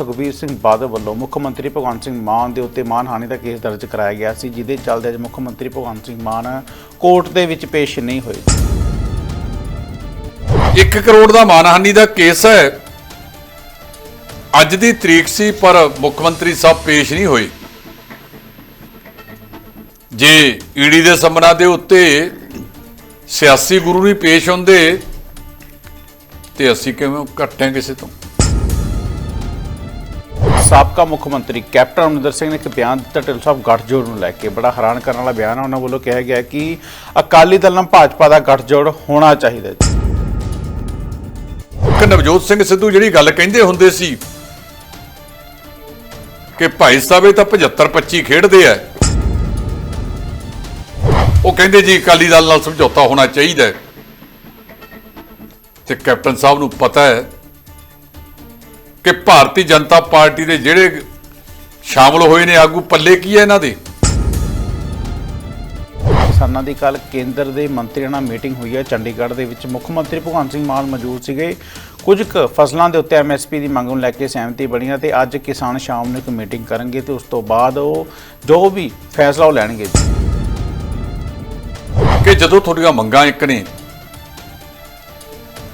ਸੁਖਬੀਰ ਸਿੰਘ ਬਾਦਲ ਵੱਲੋਂ ਮੁੱਖ ਮੰਤਰੀ ਭਗਵੰਤ ਸਿੰਘ ਮਾਨ ਦੇ ਉੱਤੇ ਮਾਨਹਾਨੀ ਦਾ ਕੇਸ ਦਰਜ ਕਰਾਇਆ ਗਿਆ ਸੀ, ਜਿਹਦੇ ਚੱਲਦੇ ਅੱਜ ਮੁੱਖ ਮੰਤਰੀ ਭਗਵੰਤ ਸਿੰਘ ਮਾਨ ਕੋਰਟ ਦੇ ਵਿੱਚ ਪੇਸ਼ ਨਹੀਂ ਹੋਏ। 1 ਕਰੋੜ ਦਾ ਮਾਨਹਾਨੀ ਦਾ ਕੇਸ ਹੈ। ਅੱਜ ਦੀ ਤਰੀਕ ਸੀ, ਪਰ ਮੁੱਖ ਮੰਤਰੀ ਸਾਹਿਬ ਪੇਸ਼ ਨਹੀਂ ਹੋਏ। ਜੇ ਈਡੀ ਦੇ ਸੰਮਨਾਂ ਦੇ ਉੱਤੇ ਸਿਆਸੀ ਗੁਰੂ ਨਹੀਂ ਪੇਸ਼ ਹੁੰਦੇ, ਤੇ ਅਸੀਂ ਕਿਵੇਂ ਘਟਾਂ ਕਿਸੇ ਤੋਂ? ਸਾਬਕਾ ਮੁੱਖ ਮੰਤਰੀ ਕੈਪਟਨ ਅਮਰਿੰਦਰ ਸਿੰਘ ਨੇ ਇੱਕ ਬਿਆਨ ਦਿੱਤਾ। ਢਿੱਲੋਂ ਸਾਹਿਬ ਗੱਠਜੋੜ ਨੂੰ ਲੈ ਕੇ ਬੜਾ ਹੈਰਾਨ ਕਰਨ ਵਾਲਾ ਬਿਆਨ ਹੈ ਉਹਨਾਂ ਵੱਲੋਂ ਕਿਹਾ ਗਿਆ ਕਿ ਅਕਾਲੀ ਦਲ ਨਾਲ ਭਾਜਪਾ ਦਾ ਗੱਠਜੋੜ ਹੋਣਾ ਚਾਹੀਦਾ ਹੈ। ਕਿ ਨਵਜੋਤ ਸਿੰਘ ਸਿੱਧੂ ਜਿਹੜੀ ਗੱਲ ਕਹਿੰਦੇ ਹੁੰਦੇ ਸੀ ਕਿ ਭਾਈ ਸਾਹਿਬ ਇਹ ਤਾਂ 75 25 ਖੇਡਦੇ ਆ। ਉਹ ਕਹਿੰਦੇ ਜੀ ਅਕਾਲੀ ਦਲ ਨਾਲ ਸਮਝੌਤਾ ਹੋਣਾ ਚਾਹੀਦਾ ਹੈ। ਤੇ ਕੈਪਟਨ ਸਾਹਿਬ ਨੂੰ ਪਤਾ ਹੈ ਕਿ ਭਾਰਤੀ ਜਨਤਾ ਪਾਰਟੀ ਦੇ ਜਿਹੜੇ ਸ਼ਾਮਲ ਹੋਏ ਨੇ ਆਗੂ ਪੱਲੇ ਕੀ ਹੈ ਇਹਨਾਂ ਦੇ? ਕਿਸਾਨਾਂ ਦੀ ਕੱਲ ਕੇਂਦਰ ਦੇ ਮੰਤਰੀਆਂ ਨਾਲ ਮੀਟਿੰਗ ਹੋਈ ਹੈ। ਚੰਡੀਗੜ੍ਹ ਦੇ ਵਿੱਚ ਮੁੱਖ ਮੰਤਰੀ ਭਗਵੰਤ ਸਿੰਘ ਮਾਨ ਮੌਜੂਦ ਸੀਗੇ। ਕੁਝ ਕੁ ਫਸਲਾਂ ਦੇ ਉੱਤੇ ਐਮਐਸਪੀ ਦੀ ਮੰਗ ਨੂੰ ਲੈ ਕੇ ਸਹਿਮਤੀ ਬਣੀ ਹੈ ਤੇ ਅੱਜ ਕਿਸਾਨ ਸ਼ਾਮ ਨੂੰ ਇੱਕ ਮੀਟਿੰਗ ਕਰਨਗੇ ਤੇ ਉਸ ਤੋਂ ਬਾਅਦ ਉਹ ਜੋ ਵੀ ਫੈਸਲਾ ਉਹ ਲੈਣਗੇ। ਕਿ ਜਦੋਂ ਤੁਹਾਡੀਆਂ ਮੰਗਾਂ ਇੱਕ ਨੇ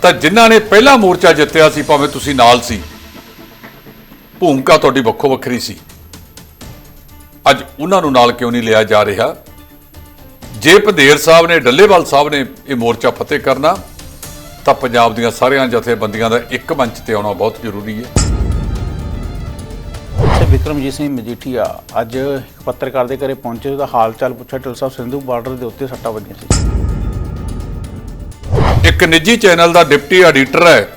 ਤਾਂ ਜਿਨ੍ਹਾਂ ਨੇ ਪਹਿਲਾ ਮੋਰਚਾ ਜਿੱਤਿਆ ਸੀ ਭਾਵੇਂ ਤੁਸੀਂ ਨਾਲ ਸੀ ਭੂਮਿਕਾ ਤੁਹਾਡੀ ਵੱਖੋ ਵੱਖਰੀ ਸੀ। ਅੱਜ ਉਹਨਾਂ ਨੂੰ ਨਾਲ ਕਿਉਂ ਨਹੀਂ ਲਿਆ ਜਾ ਰਿਹਾ? ਜੇ ਭਦੇਰ ਸਾਹਿਬ ਨੇ ਡੱਲੇਵਾਲ ਸਾਹਿਬ ਨੇ ਇਹ ਮੋਰਚਾ ਫਤਿਹ ਕਰਨਾ ਤਾਂ ਪੰਜਾਬ ਦੀਆਂ ਸਾਰੀਆਂ ਜਥੇਬੰਦੀਆਂ ਦਾ ਇੱਕ ਮੰਚ ਤੇ ਆਉਣਾ ਬਹੁਤ ਜ਼ਰੂਰੀ ਹੈ। ਤੇ ਵਿਕਰਮਜੀਤ ਸਿੰਘ ਮਜੀਠੀਆ ਅੱਜ ਇੱਕ ਪੱਤਰਕਾਰ ਦੇ ਘਰੇ ਪਹੁੰਚੇ ਉਹਦਾ ਹਾਲ ਚਾਲ ਪੁੱਛਿਆ ਢਿੱਲੋਂ ਸਾਹਿਬ ਸਿੰਧੂ ਬਾਰਡਰ ਦੇ ਉੱਤੇ ਸੱਟਾਂ ਵੱਜੀਆਂ ਸੀ। ਇੱਕ ਨਿੱਜੀ ਚੈਨਲ ਦਾ ਡਿਪਟੀ ਐਡੀਟਰ ਹੈ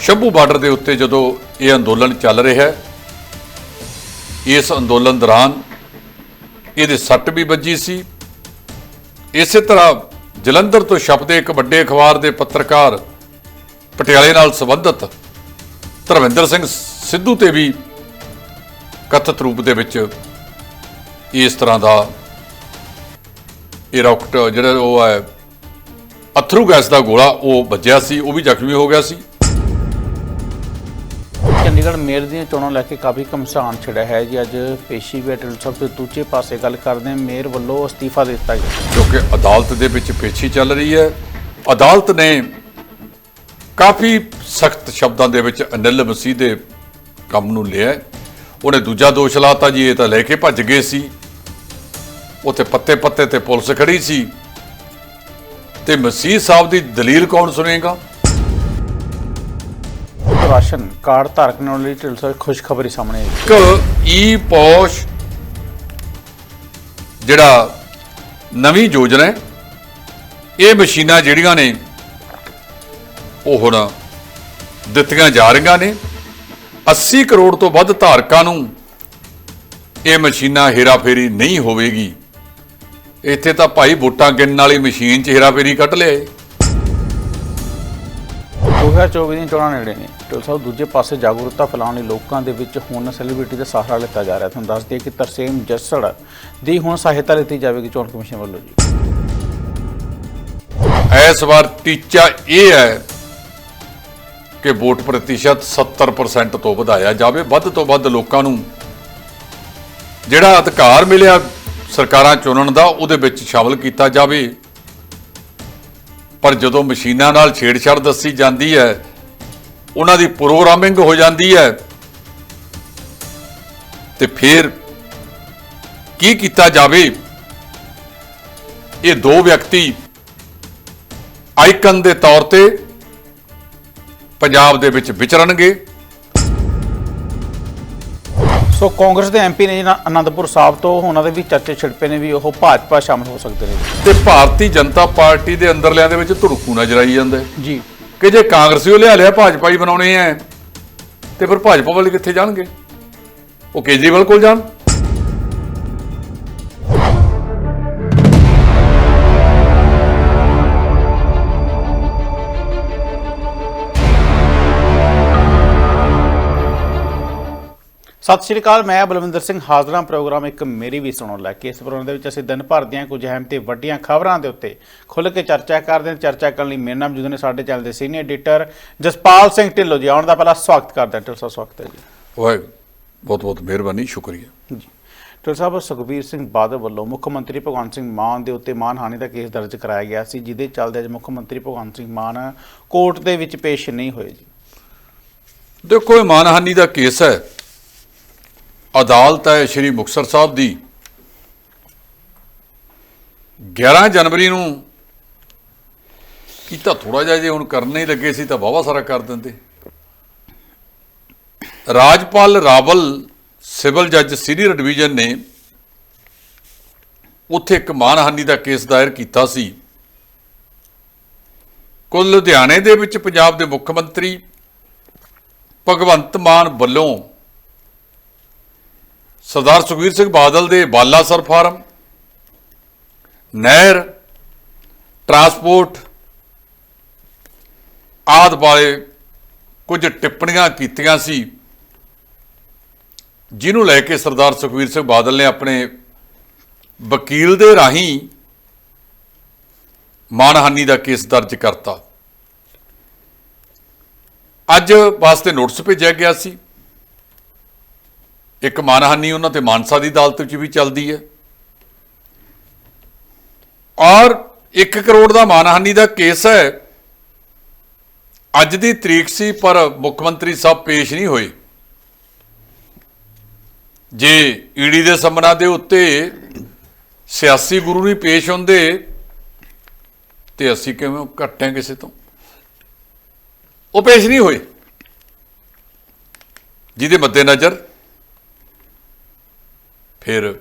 ਸ਼ੰਭੂ ਬਾਰਡਰ ਦੇ ਉੱਤੇ ਜਦੋਂ ਇਹ ਅੰਦੋਲਨ ਚੱਲ ਰਿਹਾ ਹੈ, ਇਸ ਅੰਦੋਲਨ ਦੌਰਾਨ ਇਹਦੇ ਸੱਟ ਵੀ ਵੱਜੀ ਸੀ। ਇਸੇ ਤਰ੍ਹਾਂ ਜਲੰਧਰ ਤੋਂ ਛਪਦੇ ਇੱਕ ਵੱਡੇ ਅਖਬਾਰ ਦੇ ਪੱਤਰਕਾਰ ਪਟਿਆਲੇ ਨਾਲ ਸੰਬੰਧਿਤ ਧਰਮਿੰਦਰ ਸਿੰਘ ਸਿੱਧੂ ਤੇ ਵੀ ਕਥਿਤ ਰੂਪ ਦੇ ਵਿੱਚ ਇਸ ਤਰ੍ਹਾਂ ਦਾ ਇਹ ਰਾਕਟ ਜਿਹੜਾ ਉਹ ਹੈ, ਅਥਰੂ ਗੈਸ ਦਾ ਗੋਲਾ ਉਹ ਵੱਜਿਆ ਸੀ, ਉਹ ਵੀ ਜ਼ਖਮੀ ਹੋ ਗਿਆ ਸੀ। ਚੰਡੀਗੜ੍ਹ ਮੇਅਰ ਦੀਆਂ ਚੋਣਾਂ ਲੈ ਕੇ ਕਾਫੀ ਘਮਸਾਨ ਛਿੜਿਆ ਹੈ ਜੀ। ਅੱਜ ਪੇਸ਼ੀ ਵੀ ਹੈ ਢਿੱਲੋਂ ਸਾਹਿਬ ਤੇ ਦੂਜੇ ਪਾਸੇ ਗੱਲ ਕਰਦੇ ਹਾਂ। ਮੇਅਰ ਵੱਲੋਂ ਅਸਤੀਫਾ ਦਿੱਤਾ ਗਿਆ। ਕਿਉਂਕਿ ਅਦਾਲਤ ਦੇ ਵਿੱਚ ਪੇਸ਼ੀ ਚੱਲ ਰਹੀ ਹੈ। ਅਦਾਲਤ ਨੇ ਕਾਫੀ ਸਖਤ ਸ਼ਬਦਾਂ ਦੇ ਵਿੱਚ ਅਨਿਲ ਮਸੀਹ ਦੇ ਕੰਮ ਨੂੰ ਲਿਆ ਉਹਨੇ ਦੂਜਾ ਦੋਸ਼ ਲਾਤਾ ਜੀ, ਇਹ ਤਾਂ ਲੈ ਕੇ ਭੱਜ ਗਏ ਸੀ। ਉੱਥੇ ਪੱਤੇ ਪੱਤੇ ਤੇ ਪੁਲਿਸ ਖੜੀ ਸੀ। ਤੇ ਮਸੀਹ ਸਾਹਿਬ ਦੀ ਦਲੀਲ ਕੌਣ ਸੁਣੇਗਾ? ਰਾਸ਼ਨ ਕਾਰਡ ਧਾਰਕ ਨਾਲ ਲਈ ਢਿੱਲੋਂ ਸਾਹਿਬ ਖੁਸ਼ਖਬਰੀ ਸਾਹਮਣੇ ਆਈ। ਇੱਕ ਈ ਪੋਸ਼ ਜਿਹੜਾ ਨਵੀਂ ਯੋਜਨਾ ਹੈ ਇਹ ਮਸ਼ੀਨਾਂ ਜਿਹੜੀਆਂ ਨੇ ਉਹ ਹੁਣ ਦਿੱਤੀਆਂ ਜਾ ਰਹੀਆਂ ਨੇ। 80 ਕਰੋੜ ਤੋਂ ਵੱਧ ਧਾਰਕਾਂ ਨੂੰ ਇਹ ਮਸ਼ੀਨਾਂ ਹੇਰਾਫੇਰੀ ਨਹੀਂ ਹੋਵੇਗੀ। ਇੱਥੇ ਤਾਂ ਭਾਈ ਵੋਟਾਂ ਗਿਣਨ ਵਾਲੀ ਮਸ਼ੀਨ 'ਚ ਹੇਰਾਫੇਰੀ ਕੱਢ ਲਿਆਏ। 2024 ਦੀਆਂ ਚੋਣਾਂ ਨੇੜੇ ਨੇ। ਢਿੱਲੋਂ ਸਾਹਿਬ, ਦੂਜੇ ਪਾਸੇ ਜਾਗਰੂਕਤਾ ਫੈਲਾਉਣ ਲਈ ਲੋਕਾਂ ਦੇ ਵਿੱਚ ਹੁਣ ਸੈਲੀਬ੍ਰਿਟੀ ਦਾ ਸਹਾਰਾ ਲਿੱਤਾ ਜਾ ਰਿਹਾ ਤੁਹਾਨੂੰ ਦੱਸ ਦਈਏ ਕਿ ਤਰਸੇਮ ਜੱਸੜ ਦੀ ਹੁਣ ਸਹਾਇਤਾ ਲਿੱਤੀ ਜਾਵੇਗੀ। ਚੋਣ ਕਮਿਸ਼ਨ ਵੱਲੋਂ ਜੀ। ਇਸ ਵਾਰ ਟੀਚਾ ਇਹ ਹੈ ਕਿ ਵੋਟ ਪ੍ਰਤੀਸ਼ਤ 70% ਤੋਂ ਵਧਾਇਆ ਜਾਵੇ। ਵੱਧ ਤੋਂ ਵੱਧ ਲੋਕਾਂ ਨੂੰ ਜਿਹੜਾ ਅਧਿਕਾਰ ਮਿਲਿਆ ਸਰਕਾਰਾਂ ਚੁਣਨ ਦਾ, ਉਹਦੇ ਵਿੱਚ ਸ਼ਾਮਲ ਕੀਤਾ ਜਾਵੇ। ਪਰ ਜਦੋਂ ਮਸ਼ੀਨਾਂ ਨਾਲ ਛੇੜਛਾੜ ਦੱਸੀ ਜਾਂਦੀ ਹੈ ਉਹਨਾਂ ਦੀ ਪ੍ਰੋਗਰਾਮਿੰਗ ਹੋ ਜਾਂਦੀ ਹੈ। ਤੇ ਫਿਰ ਕੀ ਕੀਤਾ ਜਾਵੇ? ਇਹ ਦੋ ਵਿਅਕਤੀ ਆਈਕਨ ਦੇ ਤੌਰ ਤੇ ਪੰਜਾਬ ਦੇ ਵਿੱਚ ਵਿਚਰਨਗੇ। ਸੋ ਕਾਂਗਰਸ ਦੇ ਐਮਪੀ ਨੇ ਜਿਹੜਾ ਅਨੰਦਪੁਰ ਸਾਹਿਬ ਤੋਂ ਉਹਨਾਂ ਦੇ ਵੀ ਚਰਚੇ ਛਿੜਪੇ ਨੇ ਵੀ ਉਹ ਭਾਜਪਾ ਸ਼ਾਮਲ ਹੋ ਸਕਦੇ ਨੇ। ਤੇ ਭਾਰਤੀ ਜਨਤਾ ਪਾਰਟੀ ਦੇ ਅੰਦਰਲਿਆਂ ਦੇ ਵਿੱਚ ਧੜਕੂ ਨਜ਼ਰ ਆਈ ਜਾਂਦਾ ਜੀ। ਕਿ ਜੇ ਕਾਂਗਰਸੀ ਉਹ ਲਿਆ ਲਿਆ, ਭਾਜਪਾ ਹੀ ਬਣਾਉਣੇ ਆ ਤੇ ਫਿਰ ਭਾਜਪਾ ਵਾਲੇ ਕਿੱਥੇ ਜਾਣਗੇ? ਉਹ ਕੇਜਰੀਵਾਲ ਕੋਲ ਜਾਣ। ਸਤਿ ਸ਼੍ਰੀ ਅਕਾਲ ਮੈਂ ਬਲਵਿੰਦਰ ਸਿੰਘ ਹਾਜ਼ਰਾਂ ਪ੍ਰੋਗਰਾਮ ਇੱਕ ਮੇਰੀ ਵੀ ਸੁਣੋ ਲੈ ਕੇ ਇਸ ਪ੍ਰੋਗਰਾਮ ਦੇ ਵਿੱਚ ਅਸੀਂ ਦਿਨ ਭਰ ਦੀਆਂ ਕੁਝ ਅਹਿਮ ਤੇ ਵੱਡੀਆਂ ਖਬਰਾਂ ਦੇ ਉੱਤੇ ਖੁੱਲ੍ਹ ਕੇ ਚਰਚਾ ਕਰਦੇ ਹਾਂ। ਚਰਚਾ ਕਰਨ ਲਈ ਮੇਰੇ ਨਾਲ ਮੌਜੂਦ ਨੇ ਸਾਡੇ ਚੈਨਲ ਦੇ ਸੀਨੀਅਰ ਐਡੀਟਰ ਜਸਪਾਲ ਸਿੰਘ ਢਿੱਲੋਂ ਜੀ। ਆਉਣ ਦਾ ਪਹਿਲਾਂ ਸਵਾਗਤ ਕਰਦੇ ਹਾਂ। ਢਿੱਲੋਂ ਸਾਹਿਬ ਸਵਾਗਤ ਹੈ ਜੀ। ਵਾਹਿਗੁਰੂ ਬਹੁਤ ਬਹੁਤ ਮਿਹਰਬਾਨੀ ਸ਼ੁਕਰੀਆ। ਜੀ। ਢਿੱਲੋਂ ਸਾਹਿਬ ਸੁਖਬੀਰ ਸਿੰਘ ਬਾਦਲ ਵੱਲੋਂ ਮੁੱਖ ਮੰਤਰੀ ਭਗਵੰਤ ਸਿੰਘ ਮਾਨ ਦੇ ਉੱਤੇ ਮਾਨਹਾਨੀ ਦਾ ਕੇਸ ਦਰਜ ਕਰਾਇਆ ਗਿਆ ਸੀ ਜਿਹਦੇ ਚੱਲਦੇ ਅੱਜ ਮੁੱਖ ਮੰਤਰੀ ਭਗਵੰਤ ਸਿੰਘ ਮਾਨ ਕੋਰਟ ਦੇ ਵਿੱਚ ਪੇਸ਼ ਨਹੀਂ ਹੋਏ ਜੀ। ਦੇਖੋ ਇਹ ਮਾਨਹਾਨੀ ਦਾ ਕੇਸ ਹੈ। ਅਦਾਲਤ ਹੈ ਸ਼੍ਰੀ ਮੁਕਤਸਰ ਸਾਹਿਬ ਦੀ। 11 ਜਨਵਰੀ ਨੂੰ ਕੀਤਾ ਥੋੜਾ ਜਿਹਾ ਜੇ ਹੁਣ ਕਰਨੇ ਹੀ ਲੱਗੇ ਸੀ ਤਾਂ ਵਾਹਵਾ ਸਾਰਾ ਕਰ ਦਿੰਦੇ। ਰਾਜਪਾਲ ਰਾਵਲ ਸਿਵਲ ਜੱਜ ਸੀਨੀਅਰ ਡਿਵੀਜ਼ਨ ਨੇ ਉੱਥੇ ਇੱਕ ਮਾਨਹਾਨੀ ਦਾ ਕੇਸ ਦਾਇਰ ਕੀਤਾ ਸੀ। ਕੁੱਲ ਲੁਧਿਆਣੇ ਦੇ ਵਿੱਚ ਪੰਜਾਬ ਦੇ ਮੁੱਖ ਮੰਤਰੀ ਭਗਵੰਤ ਮਾਨ ਵੱਲੋਂ ਸਰਦਾਰ ਸੁਖਬੀਰ ਸਿੰਘ ਬਾਦਲ ਦੇ ਬਾਲਾਸਰ ਫਾਰਮ, ਨਹਿਰ, ਟਰਾਂਸਪੋਰਟ, ਆਦਿ ਬਾਰੇ ਕੁਝ ਟਿੱਪਣੀਆਂ ਕੀਤੀਆਂ ਸੀ, ਜਿਹਨੂੰ ਲੈ ਕੇ ਸਰਦਾਰ ਸੁਖਬੀਰ ਸਿੰਘ ਬਾਦਲ ਨੇ ਆਪਣੇ ਵਕੀਲ ਦੇ ਰਾਹੀਂ ਮਾਨਹਾਨੀ ਦਾ ਕੇਸ ਦਰਜ ਕਰਤਾ। ਅੱਜ ਵਾਸਤੇ ਨੋਟਿਸ ਭੇਜਿਆ ਗਿਆ ਸੀ। ਇੱਕ ਮਾਨਹਾਨੀ ਉਹਨਾਂ ਤੇ ਮਾਨਸਾ ਦੀ ਅਦਾਲਤ ਵਿੱਚ ਵੀ ਚੱਲਦੀ ਹੈ। ਔਰ 1 ਕਰੋੜ ਦਾ ਮਾਨਹਾਨੀ ਦਾ ਕੇਸ ਹੈ। ਅੱਜ ਦੀ ਤਰੀਕ ਸੀ, ਪਰ ਮੁੱਖ ਮੰਤਰੀ ਸਾਹਿਬ ਪੇਸ਼ ਨਹੀਂ ਹੋਏ। ਜੇ ਈਡੀ ਦੇ ਸੰਮਨਾਂ ਦੇ ਉੱਤੇ ਸਿਆਸੀ ਗੁਰੂ ਨਹੀਂ ਪੇਸ਼ ਹੁੰਦੇ, ਤੇ ਅਸੀਂ ਕਿਵੇਂ ਘਟਾਂ ਕਿਸੇ ਤੋਂ? ਉਹ ਪੇਸ਼ ਨਹੀਂ ਹੋਏ। ਜਿਹਦੇ ਮੱਦੇਨਜ਼ਰ ਫਿਰ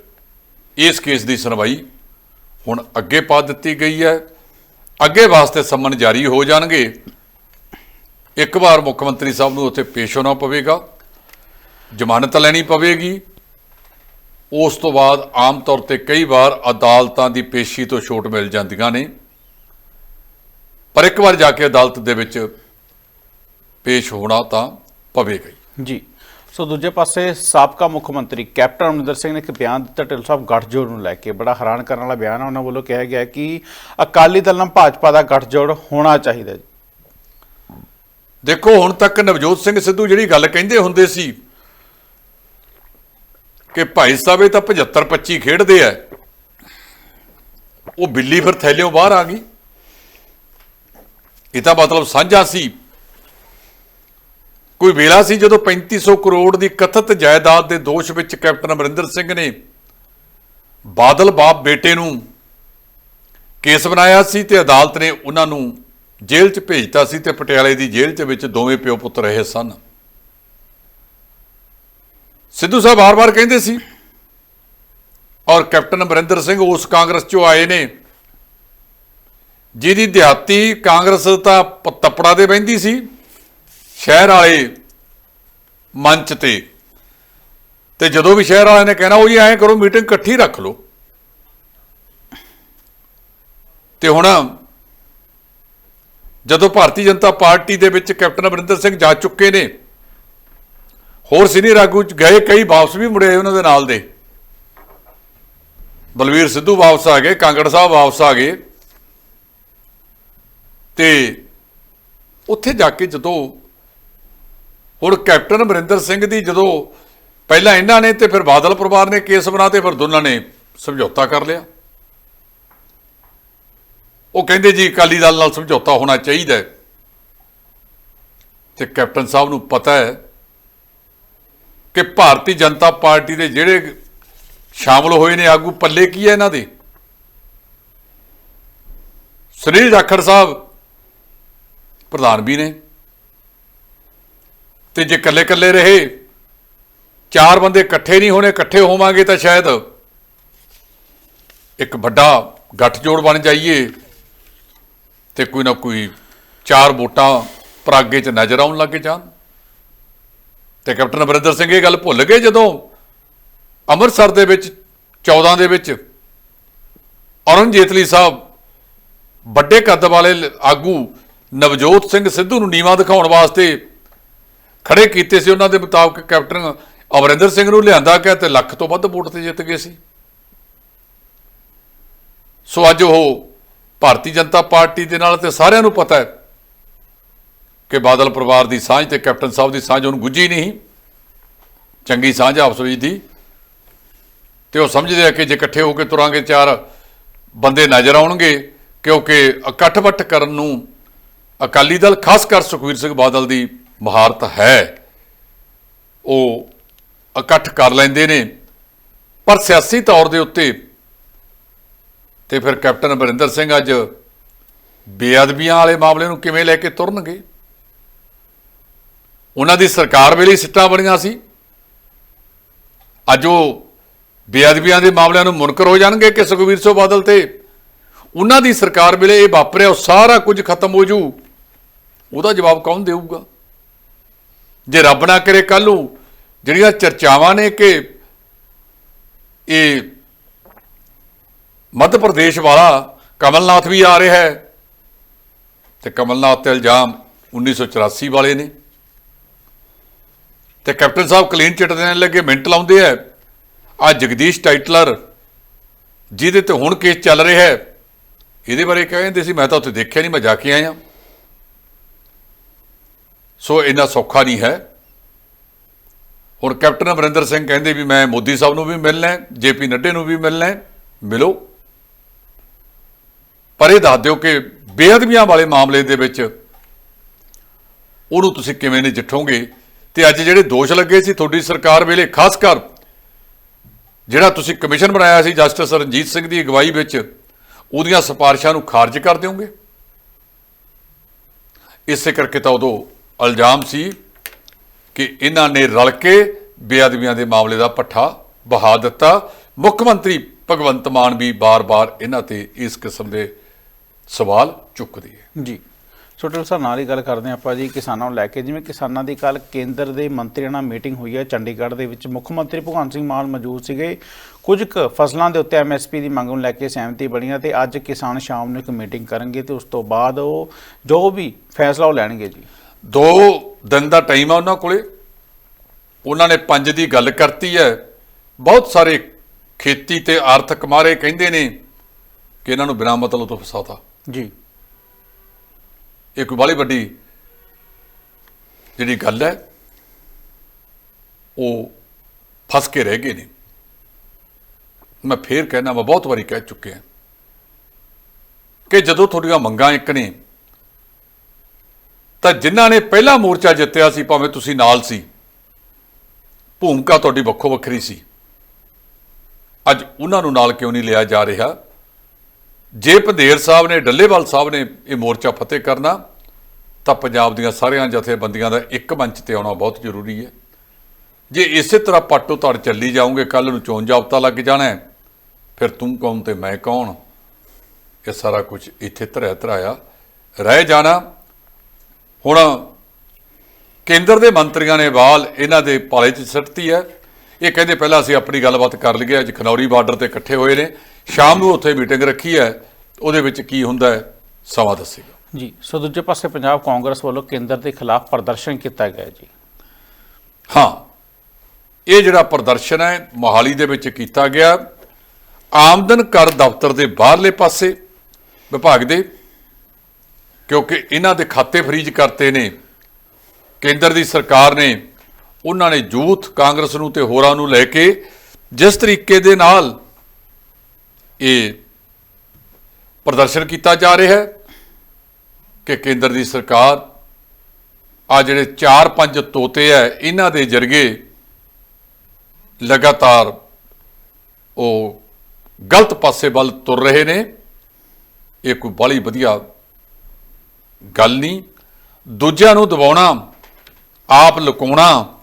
ਇਸ ਕੇਸ ਦੀ ਸੁਣਵਾਈ ਹੁਣ ਅੱਗੇ ਪਾ ਦਿੱਤੀ ਗਈ ਹੈ। ਅੱਗੇ ਵਾਸਤੇ ਸੰਮਨ ਜਾਰੀ ਹੋ ਜਾਣਗੇ। ਇੱਕ ਵਾਰ ਮੁੱਖ ਮੰਤਰੀ ਸਾਹਿਬ ਨੂੰ ਉੱਥੇ ਪੇਸ਼ ਹੋਣਾ ਪਵੇਗਾ। ਜ਼ਮਾਨਤ ਲੈਣੀ ਪਵੇਗੀ। ਉਸ ਤੋਂ ਬਾਅਦ ਆਮ ਤੌਰ ਤੇ ਕਈ ਵਾਰ ਅਦਾਲਤਾਂ ਦੀ ਪੇਸ਼ੀ ਤੋਂ ਛੋਟ ਮਿਲ ਜਾਂਦੀਆਂ ਨੇ। ਪਰ ਇੱਕ ਵਾਰ ਜਾ ਕੇ ਅਦਾਲਤ ਦੇ ਵਿੱਚ ਪੇਸ਼ ਹੋਣਾ ਤਾਂ ਪਵੇਗਾ ਹੀ। ਜੀ। ਸੋ ਦੂਜੇ ਪਾਸੇ ਸਾਬਕਾ ਮੁੱਖ ਮੰਤਰੀ ਕੈਪਟਨ ਅਮਰਿੰਦਰ ਸਿੰਘ ਨੇ ਇੱਕ ਬਿਆਨ ਦਿੱਤਾ, ਢਿੱਲੋਂ ਸਾਹਿਬ ਗੱਠਜੋੜ ਨੂੰ ਲੈ ਕੇ। ਬੜਾ ਹੈਰਾਨ ਕਰਨ ਵਾਲਾ ਬਿਆਨ ਹੈ ਉਹਨਾਂ ਵੱਲੋਂ ਕਿਹਾ ਗਿਆ ਕਿ ਅਕਾਲੀ ਦਲ ਨਾਲ ਭਾਜਪਾ ਦਾ ਗੱਠਜੋੜ ਹੋਣਾ ਚਾਹੀਦਾ ਦੇਖੋ, ਹੁਣ ਤੱਕ ਨਵਜੋਤ ਸਿੰਘ ਸਿੱਧੂ ਜਿਹੜੀ ਗੱਲ ਕਹਿੰਦੇ ਹੁੰਦੇ ਸੀ ਕਿ ਭਾਈ ਸਾਹਿਬ ਇਹ ਤਾਂ 75 25 ਖੇਡਦੇ ਆ, ਉਹ ਬਿੱਲੀ ਫਿਰ ਥੈਲਿਓਂ ਬਾਹਰ ਆ ਗਈ। ਇਹ ਤਾਂ ਮਤਲਬ ਸਾਂਝਾ ਸੀ। ਕੋਈ ਵੇਲਾ ਸੀ ਜਦੋਂ 3500 ਕਰੋੜ ਦੀ ਕਥਿਤ ਜਾਇਦਾਦ ਦੇ ਦੋਸ਼ ਵਿੱਚ ਕੈਪਟਨ ਅਮਰਿੰਦਰ ਸਿੰਘ ਨੇ ਬਾਦਲ ਬਾਪ ਬੇਟੇ ਨੂੰ ਕੇਸ ਬਣਾਇਆ ਸੀ ਤੇ ਅਦਾਲਤ ਨੇ ਉਹਨਾਂ ਨੂੰ ਜੇਲ੍ਹ 'ਚ ਭੇਜਤਾ ਸੀ ਤੇ ਪਟਿਆਲੇ ਦੀ ਜੇਲ੍ਹ 'ਚ ਵਿੱਚ ਦੋਵੇਂ ਪਿਓ ਪੁੱਤ ਰਹੇ ਸਨ। ਸਿੱਧੂ ਸਾਹਿਬ ਬਾਰ-ਬਾਰ ਕਹਿੰਦੇ ਸੀ, ਔਰ ਕੈਪਟਨ ਅਮਰਿੰਦਰ ਸਿੰਘ ਉਸ ਕਾਂਗਰਸ 'ਚੋਂ ਆਏ ਨੇ, ਜਿਹਦੀ ਦਿਹਾਤੀ ਕਾਂਗਰਸ ਤਾਂ ਪ- ਤੱਪੜਾ ਦੇ ਬਹਿੰਦੀ ਸੀ। ਸ਼ਹਿਰ ਵਾਲੇ ਮੰਚ ਤੇ। ਤੇ ਜਦੋਂ ਵੀ ਸ਼ਹਿਰ ਵਾਲਿਆਂ ਨੇ ਕਹਿਣਾ, ਉਹ ਜੀ ਐਂ ਕਰੋ, ਮੀਟਿੰਗ ਇਕੱਠੀ ਰੱਖ ਲਓ। ਤੇ ਹੁਣ ਜਦੋਂ ਭਾਰਤੀ ਜਨਤਾ ਪਾਰਟੀ ਦੇ ਵਿੱਚ ਕੈਪਟਨ ਅਮਰਿੰਦਰ ਸਿੰਘ ਜਾ ਚੁੱਕੇ ਨੇ, ਹੋਰ ਸੀਨੀਅਰ ਆਗੂ ਗਏ, ਕਈ ਵਾਪਸ ਵੀ ਮੁੜੇ ਉਹਨਾਂ ਦੇ ਨਾਲ ਦੇ। ਬਲਵੀਰ ਸਿੱਧੂ ਵਾਪਸ ਆ ਗਏ, ਕਾਂਗੜ ਸਾਹਿਬ ਵਾਪਸ ਆ ਗਏ। ਤੇ ਉੱਥੇ ਜਾ ਕੇ ਜਦੋਂ ਹੁਣ ਕੈਪਟਨ ਅਮਰਿੰਦਰ ਸਿੰਘ ਦੀ ਜਦੋਂ ਪਹਿਲਾਂ ਇਹਨਾਂ ਨੇ ਤੇ ਫਿਰ ਬਾਦਲ ਪਰਿਵਾਰ ਨੇ ਕੇਸ ਬਣਾਤੇ, ਫਿਰ ਦੋਨਾਂ ਨੇ ਸਮਝੌਤਾ ਕਰ ਲਿਆ। ਉਹ ਕਹਿੰਦੇ ਜੀ, ਅਕਾਲੀ ਦਲ ਨਾਲ ਸਮਝੌਤਾ ਹੋਣਾ ਚਾਹੀਦਾ ਹੈ। ਤੇ ਕੈਪਟਨ ਸਾਹਿਬ ਨੂੰ ਪਤਾ ਹੈ ਕਿ ਭਾਰਤੀ ਜਨਤਾ ਪਾਰਟੀ ਦੇ ਜਿਹੜੇ ਸ਼ਾਮਲ ਹੋਏ ਨੇ, ਆਗੂ ਪੱਲੇ ਕੀ ਹੈ ਇਹਨਾਂ ਦੇ? ਸੁਨੀਲ ਜਾਖੜ ਸਾਹਿਬ ਪ੍ਰਧਾਨ ਵੀ ਨੇ। ਤੇ ਜੇ ਇਕੱਲੇ ਇਕੱਲੇ ਰਹੇ, ਚਾਰ ਬੰਦੇ ਇਕੱਠੇ ਨਹੀਂ ਹੋਣੇ, ਇਕੱਠੇ ਹੋਵਾਂਗੇ ਤਾਂ ਸ਼ਾਇਦ ਇੱਕ ਵੱਡਾ ਗੱਠਜੋੜ ਬਣ ਜਾਈਏ ਤੇ ਕੋਈ ਨਾ ਕੋਈ ਚਾਰ ਵੋਟਾਂ ਪਰਾਗੇ 'ਚ ਨਜ਼ਰ ਆਉਣ ਲੱਗ ਜਾਣ। ਤੇ ਕੈਪਟਨ ਅਮਰਿੰਦਰ ਸਿੰਘ ਇਹ ਗੱਲ ਭੁੱਲ ਗਏ ਜਦੋਂ ਅੰਮ੍ਰਿਤਸਰ ਦੇ ਵਿੱਚ 14 ਦੇ ਵਿੱਚ ਅਰੁਣ ਜੇਤਲੀ ਸਾਹਿਬ ਵੱਡੇ ਕੱਦ ਵਾਲੇ ਆਗੂ ਨਵਜੋਤ ਸਿੰਘ ਸਿੱਧੂ ਨੂੰ ਨੀਵਾ ਦਿਖਾਉਣ ਵਾਸਤੇ ਖੜੇ ਕੀਤੇ ਸੀ ਉਹਨਾਂ ਦੇ ਮੁਤਾਬਕ ਕੈਪਟਨ ਅਮਰਿੰਦਰ ਸਿੰਘ ਨੂੰ ਲਿਆਂਦਾ ਗਿਆ ਤੇ ਲੱਖ ਤੋਂ ਵੱਧ ਵੋਟ ਤੇ ਜਿੱਤ ਗਏ ਸੀ। ਸੋ ਅੱਜ ਉਹ ਭਾਰਤੀ ਜਨਤਾ ਪਾਰਟੀ ਦੇ ਨਾਲ ਤੇ ਸਾਰਿਆਂ ਨੂੰ ਪਤਾ ਹੈ ਕਿ ਬਾਦਲ ਪਰਿਵਾਰ ਦੀ ਸਾਂਝ ਤੇ ਕੈਪਟਨ ਸਾਹਿਬ ਦੀ ਸਾਂਝ ਉਹਨੂੰ ਗੁੱਜੀ ਨਹੀਂ, ਚੰਗੀ ਸਾਂਝ ਆਪਸ ਵਿੱਚ ਦੀ। ਤੇ ਉਹ ਸਮਝਦੇ ਆ ਕਿ ਜੇ ਇਕੱਠੇ ਹੋ ਕੇ ਤੁਰਾਂਗੇ, ਚਾਰ ਬੰਦੇ ਨਜ਼ਰ ਆਉਣਗੇ, ਕਿਉਂਕਿ ਇਕੱਠ-ਬੱਠ ਕਰਨ ਨੂੰ ਅਕਾਲੀ ਦਲ, ਖਾਸ ਕਰ ਸੁਖਵੀਰ ਸਿੰਘ ਬਾਦਲ ਦੀ ਮਹਾਰਤ ਹੈ। ਉਹ ਇਕੱਠ ਕਰ ਲੈਂਦੇ ਨੇ। ਪਰ ਸਿਆਸੀ ਤੌਰ ਦੇ ਉੱਤੇ ਤੇ ਫਿਰ ਕੈਪਟਨ ਅਮਰਿੰਦਰ ਸਿੰਘ ਅੱਜ ਬੇਅਦਬੀਆਂ ਵਾਲੇ ਮਾਮਲੇ ਨੂੰ ਕਿਵੇਂ ਲੈ ਕੇ ਤੁਰਨਗੇ? ਉਹਨਾਂ ਦੀ ਸਰਕਾਰ ਵੇਲੇ ਸਿੱਟਾਂ ਬਣੀਆਂ ਸੀ। ਅੱਜ ਉਹ ਬੇਅਦਬੀਆਂ ਦੇ ਮਾਮਲਿਆਂ ਨੂੰ ਮੁਨਕਰ ਹੋ ਜਾਣਗੇ ਕਿ ਸੁਖਵੀਰ ਸਿੰਘ ਬਾਦਲ ਤੇ। ਉਹਨਾਂ ਦੀ ਸਰਕਾਰ ਵੇਲੇ ਇਹ ਵਾਪਰਿਆ, ਉਹ ਸਾਰਾ ਕੁਝ ਖਤਮ ਹੋ ਜੂ। ਉਹਦਾ ਜਵਾਬ ਕੌਣ ਦੇਊਗਾ? ਜੇ ਰੱਬ ਨਾ ਕਰੇ ਕੱਲ ਨੂੰ ਜਿਹੜੀਆਂ ਚਰਚਾਵਾਂ ਨੇ ਕਿ ਇਹ ਮੱਧ ਪ੍ਰਦੇਸ਼ ਵਾਲਾ ਕਮਲਨਾਥ ਵੀ ਆ ਰਿਹਾ ਹੈ ਤੇ ਕਮਲਨਾਥ ਤੇ ਇਲਜ਼ਾਮ 1984 ਵਾਲੇ ਨੇ। ਤੇ ਕੈਪਟਨ ਸਾਹਿਬ ਕਲੀਨ ਚਿੱਟ ਦੇਣ ਲੱਗੇ ਮਿੰਟ ਲਾਉਂਦੇ ਆ। ਆ ਜਗਦੀਸ਼ ਟਾਈਟਲਰ ਜਿਹਦੇ ਤੇ ਹੁਣ ਕੇਸ ਚੱਲ ਰਿਹਾ ਹੈ, ਇਹਦੇ ਬਾਰੇ ਕਹਿੰਦੇ ਸੀ, ਮੈਂ ਤਾਂ ਉੱਥੇ ਦੇਖਿਆ ਨਹੀਂ, ਮੈਂ ਜਾ ਕੇ ਆਇਆ। ਸੋ ਇੰਨਾ ਸੌਖਾ ਨਹੀਂ ਹੈ। ਹੁਣ ਕੈਪਟਨ ਅਮਰਿੰਦਰ ਸਿੰਘ ਕਹਿੰਦੇ ਵੀ ਮੈਂ ਮੋਦੀ ਸਾਹਿਬ ਨੂੰ ਵੀ ਮਿਲਣਾ ਹੈ, ਜੇਪੀ ਨੱਡੇ ਨੂੰ ਵੀ ਮਿਲਣਾ ਮਿਲੋ। ਪਰ ਇਹ ਦੱਸ ਦਿਓ ਕਿ ਬੇਅਦਬੀਆਂ ਵਾਲੇ ਮਾਮਲੇ ਦੇ ਵਿੱਚ ਉਹਨੂੰ ਤੁਸੀਂ ਕਿਵੇਂ ਨਜਿੱਠੋਗੇ? ਤੇ ਅੱਜ ਜਿਹੜੇ ਦੋਸ਼ ਲੱਗੇ ਸੀ ਤੁਹਾਡੀ ਸਰਕਾਰ ਵੇਲੇ, ਖਾਸ ਕਰ ਜਿਹੜਾ ਤੁਸੀਂ ਕਮਿਸ਼ਨ ਬਣਾਇਆ ਸੀ ਜਸਟਿਸ ਰਣਜੀਤ ਸਿੰਘ ਦੀ ਅਗਵਾਈ ਵਿੱਚ, ਉਹਦੀਆਂ ਸਿਫਾਰਿਸ਼ਾਂ ਨੂੰ ਖਾਰਜ ਕਰ ਦਿਓਗੇ? ਇਸੇ ਕਰਕੇ ਤਾਂ ਉਦੋਂ ਇਲਜ਼ਾਮ ਸੀ ਕਿ ਇਹਨਾਂ ਨੇ ਰਲ ਕੇ ਬੇਅਦਬੀਆਂ ਦੇ ਮਾਮਲੇ ਦਾ ਪੱਠਾ ਬਹਾ ਦਿੱਤਾ। ਮੁੱਖ ਮੰਤਰੀ ਭਗਵੰਤ ਮਾਨ ਵੀ ਬਾਰ-ਬਾਰ ਇਹਨਾਂ ਤੇ ਇਸ ਕਿਸਮ ਦੇ ਸਵਾਲ ਚੁੱਕਦੇ ਹੈ। ਜੀ। ਸੋ ਸਰ ਨਾਲ ਹੀ ਗੱਲ ਕਰਦੇ ਹਾਂ ਆਪਾਂ ਜੀ ਕਿਸਾਨਾਂ ਨੂੰ ਲੈ ਕੇ। ਜਿਵੇਂ ਕਿਸਾਨਾਂ ਦੀ ਕੱਲ ਕੇਂਦਰ ਦੇ ਮੰਤਰੀਆਂ ਨਾਲ ਮੀਟਿੰਗ ਹੋਈ ਹੈ ਚੰਡੀਗੜ੍ਹ ਦੇ ਵਿੱਚ। ਮੁੱਖ ਮੰਤਰੀ ਭਗਵੰਤ ਸਿੰਘ ਮਾਨ ਮੌਜੂਦ ਸੀਗੇ। ਕੁਝ ਕੁ ਫਸਲਾਂ ਦੇ ਉੱਤੇ ਐਮਐਸਪੀ ਦੀ ਮੰਗ ਨੂੰ ਲੈ ਕੇ ਸਹਿਮਤੀ ਬਣੀ ਹੈ ਤੇ ਅੱਜ ਕਿਸਾਨ ਸ਼ਾਮ ਨੂੰ ਇੱਕ ਮੀਟਿੰਗ ਕਰਨਗੇ ਤੇ ਉਸ ਤੋਂ ਬਾਅਦ ਉਹ ਜੋ ਵੀ ਫੈਸਲਾ ਉਹ ਲੈਣਗੇ ਜੀ। ਦੋ ਦਿਨ ਦਾ ਟਾਈਮ ਆ ਉਹਨਾਂ ਕੋਲੇ। ਉਹਨਾਂ ਨੇ ਪੰਜ ਦੀ ਗੱਲ ਕਰਤੀ ਹੈ। ਬਹੁਤ ਸਾਰੇ ਖੇਤੀ ਤੇ ਆਰਥਿਕ ਮਾਰੇ ਕਹਿੰਦੇ ਨੇ ਕਿ ਇਹਨਾਂ ਨੂੰ ਬਿਨਾਂ ਮਤਲਬ ਤੋਂ ਫਸਾਤਾ। ਜੀ। ਇਹ ਕੋਈ ਬਾਲੀ ਵੱਡੀ ਜਿਹੜੀ ਗੱਲ ਹੈ ਉਹ ਫਸ ਕੇ ਰਹਿ ਗਏ ਨੇ। ਮੈਂ ਫੇਰ ਕਹਿਣਾ ਮੈਂ ਬਹੁਤ ਵਾਰੀ ਕਹਿ ਚੁੱਕਿਆ ਕਿ ਜਦੋਂ ਤੁਹਾਡੀਆਂ ਮੰਗਾਂ ਇੱਕ ਨੇ ਤਾਂ ਜਿਨ੍ਹਾਂ ਨੇ ਪਹਿਲਾ ਮੋਰਚਾ ਜਿੱਤਿਆ ਸੀ, ਭਾਵੇਂ ਤੁਸੀਂ ਨਾਲ ਸੀ, ਭੂਮਿਕਾ ਤੁਹਾਡੀ ਵੱਖੋ ਵੱਖਰੀ ਸੀ। ਅੱਜ ਉਹਨਾਂ ਨੂੰ ਨਾਲ ਕਿਉਂ ਨਹੀਂ ਲਿਆ ਜਾ ਰਿਹਾ? ਜੇ ਪੰਧੇਰ ਸਾਹਿਬ ਨੇ, ਡੱਲੇਵਾਲ ਸਾਹਿਬ ਨੇ ਇਹ ਮੋਰਚਾ ਫਤਿਹ ਕਰਨਾ, ਤਾਂ ਪੰਜਾਬ ਦੀਆਂ ਸਾਰੀਆਂ ਜਥੇਬੰਦੀਆਂ ਦਾ ਇੱਕ ਮੰਚ ਤੇ ਆਉਣਾ ਬਹੁਤ ਜ਼ਰੂਰੀ ਹੈ। ਜੇ ਇਸੇ ਤਰ੍ਹਾਂ ਪਾਟੋ ਧੜ ਚੱਲੀ ਜਾਓਗੇ ਕੱਲ ਨੂੰ ਚੋਣ ਜਾਬਤਾ ਲੱਗ ਜਾਣਾ ਫਿਰ ਤੂੰ ਕੌਣ ਤੇ ਮੈਂ ਕੌਣ? ਇਹ ਸਾਰਾ ਕੁਝ ਇੱਥੇ ਧਰਿਆ ਧਰਾਇਆ ਰਹਿ ਜਾਣਾ ਹੁਣ ਕੇਂਦਰ ਦੇ ਮੰਤਰੀਆਂ ਨੇ ਵਾਲ ਇਹਨਾਂ ਦੇ ਪਾਲੇ 'ਚ ਸਿੱਟਤੀ ਹੈ। ਇਹ ਕਹਿੰਦੇ ਪਹਿਲਾਂ ਅਸੀਂ ਆਪਣੀ ਗੱਲਬਾਤ ਕਰ ਲਈਏ ਅੱਜ ਖਨੌਰੀ ਬਾਰਡਰ ਤੇ ਇਕੱਠੇ ਹੋਏ ਨੇ। ਸ਼ਾਮ ਨੂੰ ਉੱਥੇ ਮੀਟਿੰਗ ਰੱਖੀ ਹੈ ਉਹਦੇ ਵਿੱਚ ਕੀ ਹੁੰਦਾ ਹੈ ਸਮਾਂ ਦੱਸੇਗਾ। ਜੀ ਸੋ ਦੂਜੇ ਪਾਸੇ ਪੰਜਾਬ ਕਾਂਗਰਸ ਵੱਲੋਂ ਕੇਂਦਰ ਦੇ ਖਿਲਾਫ ਪ੍ਰਦਰਸ਼ਨ ਕੀਤਾ ਗਿਆ ਜੀ। ਹਾਂ ਇਹ ਜਿਹੜਾ ਪ੍ਰਦਰਸ਼ਨ ਹੈ ਮੋਹਾਲੀ ਦੇ ਵਿੱਚ ਕੀਤਾ ਗਿਆ। ਆਮਦਨ ਕਰ ਦਫ਼ਤਰ ਦੇ ਬਾਹਰਲੇ ਪਾਸੇ ਵਿਭਾਗ ਦੇ ਕਿਉਂਕਿ ਇਹਨਾਂ ਦੇ ਖਾਤੇ ਫਰੀਜ਼ ਕਰਤੇ ਨੇ, ਕੇਂਦਰ ਦੀ ਸਰਕਾਰ ਨੇ, ਉਹਨਾਂ ਨੇ ਯੂਥ ਕਾਂਗਰਸ ਨੂੰ ਤੇ ਹੋਰਾਂ ਨੂੰ ਲੈ ਕੇ ਜਿਸ ਤਰੀਕੇ ਦੇ ਨਾਲ ਇਹ ਪ੍ਰਦਰਸ਼ਨ ਕੀਤਾ ਜਾ ਰਿਹਾ ਹੈ ਕਿ ਕੇਂਦਰ ਦੀ ਸਰਕਾਰ ਆ ਜਿਹੜੇ 4-5 ਤੋਤੇ ਐ ਇਹਨਾਂ ਦੇ ਜਰਗੇ ਲਗਾਤਾਰ ਉਹ ਗਲਤ ਪਾਸੇ ਵੱਲ ਤੁਰ ਰਹੇ ਨੇ। ਇਹ ਕੋਈ ਬੜੀ ਵਧੀਆ ਗੱਲ ਨਹੀਂ। ਦੂਜਿਆਂ ਨੂੰ ਦਬਾਉਣਾ ਆਪ ਲੁਕਾਉਣਾ।